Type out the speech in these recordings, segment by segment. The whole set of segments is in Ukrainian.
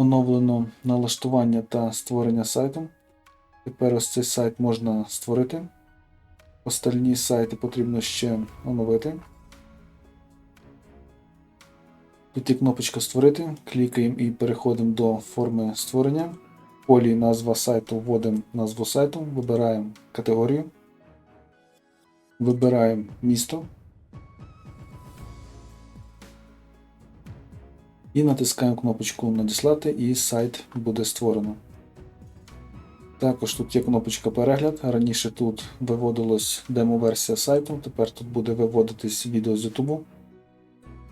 Оновлено налаштування та створення сайту. Тепер ось цей сайт можна створити. Остальні сайти потрібно ще оновити. Тут є кнопочка Створити. Клікаємо і переходимо до форми створення. В полі назва сайту вводимо назву сайту, вибираємо категорію. Вибираємо місто. І натискаємо кнопочку Надіслати і сайт буде створено. Також тут є кнопочка Перегляд. Раніше тут виводилась демо-версія сайту, тепер тут буде виводитись відео з YouTube,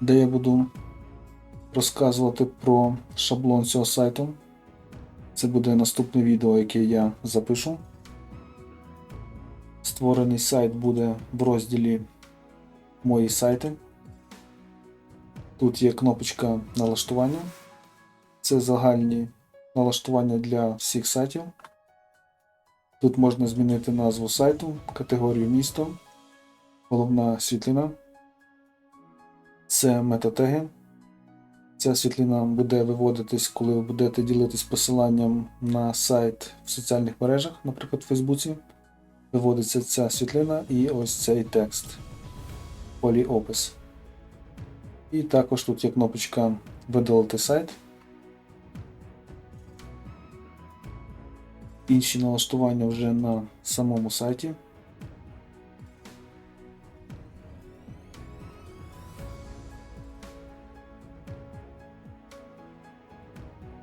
де я буду розказувати про шаблон цього сайту. Це буде наступне відео, яке я запишу. Створений сайт буде в розділі Мої сайти. Тут є кнопочка налаштування. Це загальні налаштування для всіх сайтів. Тут можна змінити назву сайту, категорію місто, головна світлина. Це метатеги. Ця світлина буде виводитись, коли ви будете ділитись посиланням на сайт в соціальних мережах, наприклад, в Фейсбуці. Виводиться ця світлина і ось цей текст. Полі опис. І також тут є кнопочка Видалити сайт. Інші налаштування вже на самому сайті.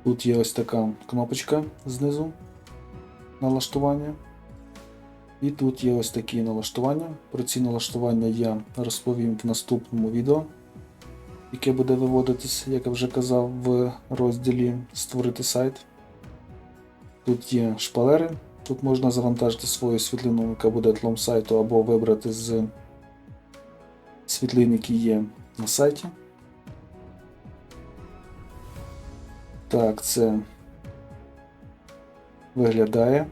Тут є ось така кнопочка знизу налаштування. І тут є ось такі налаштування. Про ці налаштування я розповім в наступному відео, яке буде виводитись, як я вже казав, в розділі Створити сайт. Тут є шпалери. Тут можна завантажити свою світлину, яка буде тлом сайту, або вибрати з світлин, які є на сайті. Так, це виглядає.